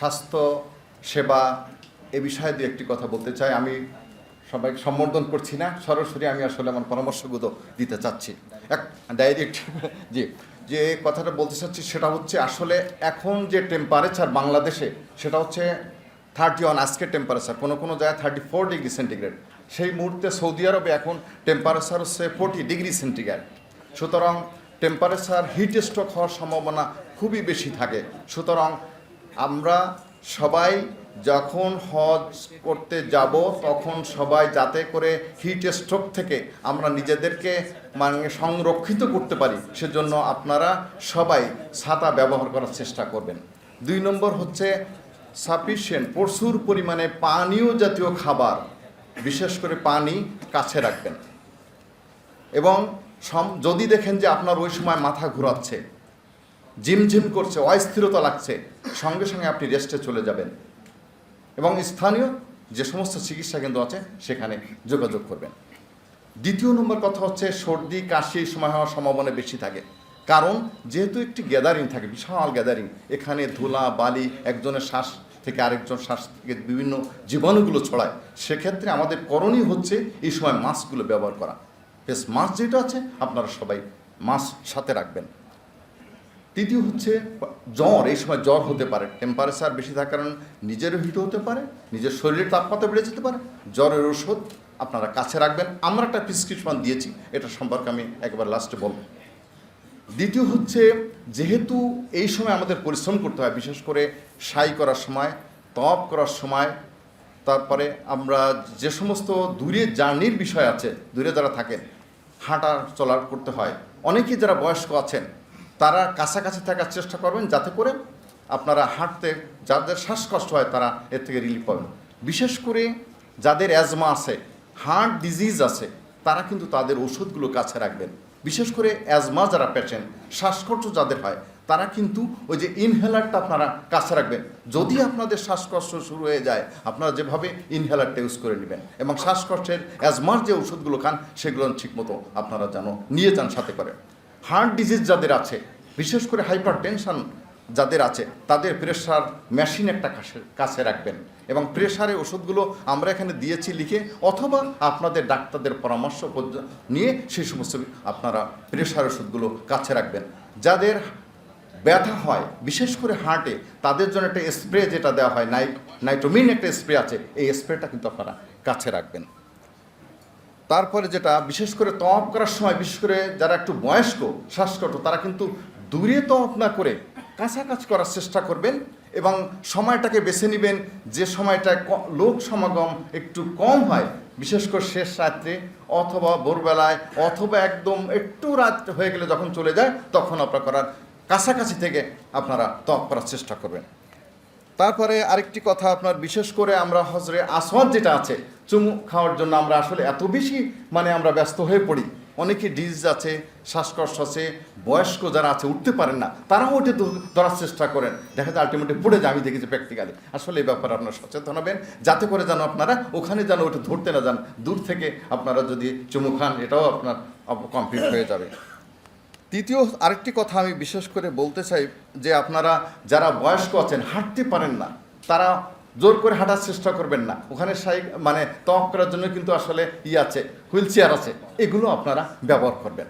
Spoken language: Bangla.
স্বাস্থ্য, সেবা এ বিষয়ে দু একটি কথা বলতে চাই। আমি সবাইকে সম্বোধন করছি না। সরাসরি আমি আসলে আমার পরামর্শগুলো দিতে চাচ্ছি। এক ডাইরেক্ট জি, যে কথাটা বলতে চাচ্ছি সেটা হচ্ছে আসলে এখন যে টেম্পারেচার বাংলাদেশে, সেটা হচ্ছে থার্টি ওয়ান আজকের টেম্পারেচার কোনো কোনো জায়গায় থার্টি ফোর ডিগ্রি সেন্টিগ্রেড সেই মুহূর্তে সৌদি আরবে এখন টেম্পারেচার হচ্ছে ফোর্টি ডিগ্রি সেন্টিগ্রেড সুতরাং টেম্পারেচার হিট স্ট্রোক হওয়ার সম্ভাবনা খুবই বেশি থাকে। সুতরাং আমরা সবাই যখন হজ করতে যাব, তখন সবাই যাতে করে হিট স্ট্রোক থেকে আমরা নিজেদেরকে মানে সংরক্ষিত করতে পারি, সেজন্য আপনারা সবাই ছাতা ব্যবহার করার চেষ্টা করবেন। দুই নম্বর হচ্ছে সাফিসিয়েন্ট প্রচুর পরিমাণে পানীয় জাতীয় খাবার, বিশেষ করে পানি কাছে রাখবেন। এবং যদি দেখেন যে আপনার ওই সময় মাথা ঘোরাচ্ছে ঝিমঝিম করছে, অস্থিরতা লাগছে। সঙ্গে সঙ্গে আপনি রেস্টে চলে যাবেন। এবং স্থানীয় যে সমস্ত চিকিৎসা কেন্দ্র আছে, সেখানে যোগাযোগ করবেন। দ্বিতীয় নম্বর কথা হচ্ছে, সর্দি, কাশি সময় হওয়ার সম্ভাবনা বেশি থাকে। কারণ, যেহেতু একটি গ্যাদারিং থাকে, বিশাল গ্যাদারিং এখানে ধুলা, বালি, একজনের শ্বাস থেকে আরেকজন শ্বাস থেকে বিভিন্ন জীবাণুগুলো ছড়ায়। সেক্ষেত্রে আমাদের করণীয় হচ্ছে, এই সময় মাস্কগুলো ব্যবহার করা। ফেস মাস্ক যেটা আছে, আপনারা সবাই মাস্ক সাথে রাখবেন। তৃতীয় হচ্ছে জ্বর, এই সময় জ্বর হতে পারে। টেম্পারেচার বেশি থাকার কারণে নিজেরও হিট হতে পারে, নিজের শরীরের তাপমাত্রা বেড়ে যেতে পারে। জ্বরের ওষুধ আপনারা কাছে রাখবেন। আমরা একটা প্রেসক্রিপশন দিয়েছি, এটা সম্পর্কে আমি একবার লাস্টে বলব। দ্বিতীয় হচ্ছে, যেহেতু এই সময় আমাদের পরিশ্রম করতে হয়, বিশেষ করে সাই করার সময়, তপ করার সময়, তারপরে আমরা যে সমস্ত দূরে জার্নির বিষয় আছে, দূরে যারা থাকেন, হাঁটা চলার করতে হয়, অনেকেই যারা বয়স্ক আছেন তারা কাছাকাছি থাকার চেষ্টা করবেন যাতে করে আপনারা হাঁটতে, যাদের শ্বাসকষ্ট হয় তারা এর থেকে রিলিফ পাবেন। বিশেষ করে যাদের অ্যাজমা আছে হার্ট ডিজিজ আছে, তারা কিন্তু তাদের ওষুধগুলো কাছে রাখবেন। বিশেষ করে অ্যাজমা যারা পেশেন্ট শ্বাসকষ্ট যাদের হয়, তারা কিন্তু ওই যে ইনহেলারটা আপনারা কাছে রাখবেন। যদি আপনাদের শ্বাসকষ্ট শুরু হয়ে যায়, আপনারা যেভাবে ইনহেলারটা ইউজ করে নেবেন এবং শ্বাসকষ্টের অ্যাজমার যে ওষুধগুলো খান, সেগুলো ঠিকমতো আপনারা যেন নিয়ে যান সাথে করে। হার্ট ডিজিজ যাদের আছে, বিশেষ করে হাইপার টেনশন যাদের আছে, তাদের প্রেশার মেশিন একটা কাছে কাছে রাখবেন। এবং প্রেশারের ওষুধগুলো আমরা এখানে দিয়েছি লিখে, অথবা আপনাদের ডাক্তারদের পরামর্শ নিয়ে সেই সমস্ত আপনারা প্রেশার ওষুধগুলো কাছে রাখবেন। যাদের ব্যথা হয়, বিশেষ করে হার্টে তাদের জন্য একটা স্প্রে যেটা দেওয়া হয় নাইট নাইট্রোমিন একটা স্প্রে আছে, এই স্প্রেটা কিন্তু আপনারা কাছে রাখবেন। তারপরে যেটা, বিশেষ করে তপ করার সময়, বিশেষ করে যারা একটু বয়স্ক, শ্বাসকষ্ট, তারা কিন্তু দূরে তপ না করে কাছাকাছি করার চেষ্টা করবেন এবং সময়টাকে বেছে নেবেন। যে সময়টা লোক সমাগম একটু কম হয়, বিশেষ করে শেষ রাত্রে অথবা ভোরবেলায়, অথবা একদম একটু রাত হয়ে গেলে যখন চলে যায়, তখন আপনারা করার কাছাকাছি থেকে আপনারা তপ করার চেষ্টা করবেন। তারপরে আরেকটি কথা আপনার, বিশেষ করে আমরা হজরে আসওয়াদ যেটা আছে, চুমু খাওয়ার জন্য আমরা আসলে এত বেশি মানে আমরা ব্যস্ত হয়ে পড়ি। অনেকে ডিজ আছে, শ্বাসকষ্ট আছে, বয়স্ক যারা আছে উঠতে পারেন না, তারাও ওঠে ধরার চেষ্টা করেন। দেখা যায় আলটিমেটলি পড়ে যায়, আমি দেখেছি প্র্যাকটিক্যালি আসলে এই ব্যাপারে আপনারা সচেতন হবেন, যাতে করে যেন আপনারা ওখানে যেন ওটা ধরতে না যান। দূর থেকে আপনারা যদি চুমু খান, এটাও আপনার কমপ্লিট হয়ে যাবে। তৃতীয় আরেকটি কথা আমি বিশেষ করে বলতে চাই যে আপনারা যারা বয়স্ক আছেন, হাঁটতে পারেন না, তারা জোর করে হাঁটার চেষ্টা করবেন না। ওখানে সাই মানে তপ করার জন্য কিন্তু আসলে ই আছে, হুইল চেয়ার আছে, এগুলো আপনারা ব্যবহার করবেন।